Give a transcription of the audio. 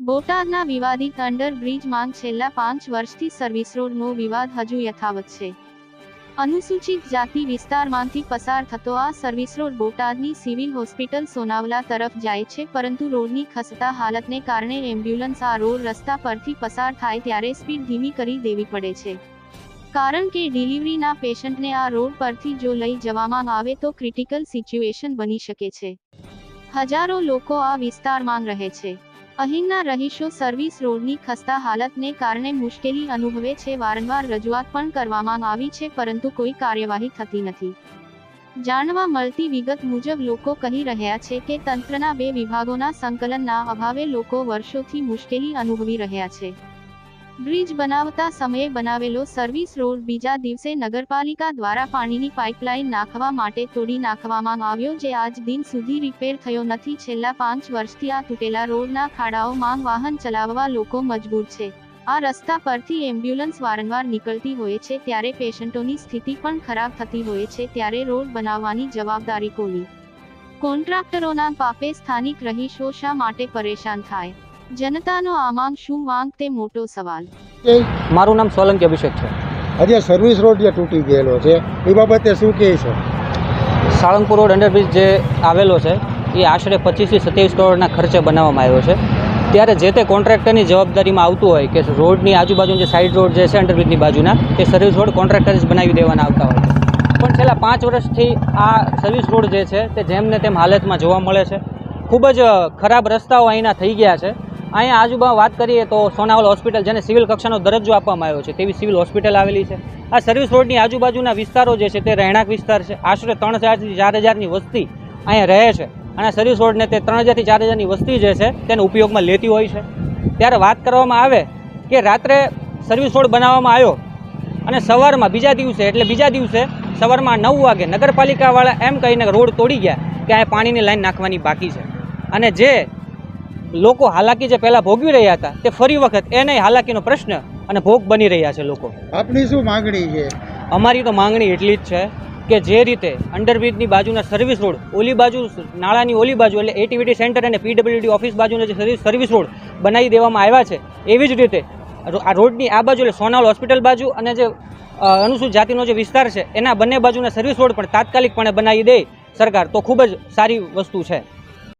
બોટાદના વિવાદિત અંડરબ્રિજ માંગ છેલ્લા પાંચ વર્ષથી સર્વિસ રોડનો વિવાદ હજુ યથાવત છે. અનુસૂચિત જાતિ વિસ્તારમાંથી પસાર થતો આ સર્વિસ રોડ બોટાદની સિવિલ હોસ્પિટલ સોનાવલા તરફ જાય છે, પરંતુ રોડની ખસતા હાલતને કારણે એમ્બ્યુલન્સ આ રોડ રસ્તા પરથી પસાર થાય ત્યારે સ્પીડ ધીમી કરી દેવી પડે છે. કારણ કે ડિલિવરીના પેશન્ટને આ રોડ પરથી જો લઈ જવામાં આવે તો ક્રિટિકલ સિચ્યુએશન બની શકે છે. હજારો લોકો આ વિસ્તારમાં રહે છે. અહીંના રહીશો સર્વિસ રોડની ખસ્તા હાલતને કારણે મુશ્કેલી અનુભવે છે, વારંવાર રજૂઆત પણ કરવામાં આવી છે, પરંતુ કોઈ કાર્યવાહી થતી નથી. જાણવા મળતી વિગત મુજબ લોકો કહી રહ્યા છે કે તંત્રના બે વિભાગોના સંકલનના અભાવે લોકો વર્ષોથી મુશ્કેલી અનુભવી રહ્યા છે. બ્રિજ બનાવતા સમયે બનાવેલો સર્વિસ રોડ બીજા દિવસે નગરપાલિકા દ્વારા પાણીની પાઇપલાઇન નાખવા માટે તોડી નાખવામાં આવ્યો જે આજ દિન સુધી રિપેર થયો નથી. છેલ્લા પાંચ વર્ષથી આ તૂટેલા રોડના ખાડાઓમાં વાહન ચલાવવા લોકો મજબૂર છે. આ રસ્તા પરથી એમ્બ્યુલન્સ વારંવાર નીકળતી હોય છે ત્યારે પેશન્ટોની સ્થિતિ પણ ખરાબ થતી હોય છે ત્યારે રોડ બનાવવાની જવાબદારી કોની? કોન્ટ્રાક્ટરોના પાપે સ્થાનિક રહીશો શા માટે પરેશાન થાય? જનતાનો આમાં શું માંગ તે મોટો સવાલ. મારું નામ સોલંકી અભિષેક છે. હજી સર્વિસ રોડ જે તૂટી ગયેલો છે એ બાબતે શું કહે છે? સાળંગપુર રોડ અંડરબ્રિજ જે આવેલો છે એ આશરે પચીસથી સત્યાવીસ કરોડના ખર્ચે બનાવવામાં આવ્યો છે. ત્યારે જે તે કોન્ટ્રાક્ટરની જવાબદારીમાં આવતું હોય કે રોડની આજુબાજુ જે સાઈડ રોડ જે છે અંડરબ્રિજની બાજુના એ સર્વિસ રોડ કોન્ટ્રાક્ટર જ બનાવી દેવાના આવતા હોય પણ છેલ્લા પાંચ વર્ષથી આ સર્વિસ રોડ જે છે તે જેમને તેમ હાલતમાં જોવા મળે છે ખૂબ જ ખરાબ રસ્તાઓ અહીંના થઈ ગયા છે. અહીંયા આજુબાજુ વાત કરીએ તો સોનાવલ હોસ્પિટલ જેને સિવિલ કક્ષાનો દરજ્જો આપવામાં આવ્યો છે, તેવી સિવિલ હોસ્પિટલ આવેલી છે. આ સર્વિસ રોડની આજુબાજુના વિસ્તારો જે છે તે રહેણાંક વિસ્તાર છે. આશરે ત્રણ હજારથી ચાર હજારની વસ્તી અહીંયા રહે છે અને સર્વિસ રોડને તે ત્રણ હજારથી ચાર હજારની વસ્તી જે છે તેને ઉપયોગમાં લેતી હોય છે. ત્યારે વાત કરવામાં આવે કે રાત્રે સર્વિસ રોડ બનાવવામાં આવ્યો અને સવારમાં બીજા દિવસે, એટલે બીજા દિવસે સવારમાં નવ વાગે નગરપાલિકાવાળા એમ કહીને રોડ તોડી ગયા કે આ પાણીની લાઈન નાખવાની બાકી છે. અને જે લોકો હાલાકી જે પહેલાં ભોગવી રહ્યા હતા તે ફરી વખત એ નહીં હાલાકીનો પ્રશ્ન અને ભોગ બની રહ્યા છે લોકો. આપની શું માગણી છે? અમારી તો માંગણી એટલી જ છે કે જે રીતે અંડરબ્રિજની બાજુના સર્વિસ રોડ ઓલી બાજુ નાળાની ઓલી બાજુ એટલે એટીવીટી સેન્ટર અને પીડબ્લ્યુડી ઓફિસ બાજુના જે સર્વિસ સર્વિસ રોડ બનાવી દેવામાં આવ્યા છે એવી જ રીતે આ રોડની આ બાજુ એટલે સોનાવલ હોસ્પિટલ બાજુ અને જે અનુસૂચિત જાતિનો જે વિસ્તાર છે એના બંને બાજુના સર્વિસ રોડ પણ તાત્કાલિકપણે બનાવી દે સરકાર તો ખૂબ જ સારી વસ્તુ છે.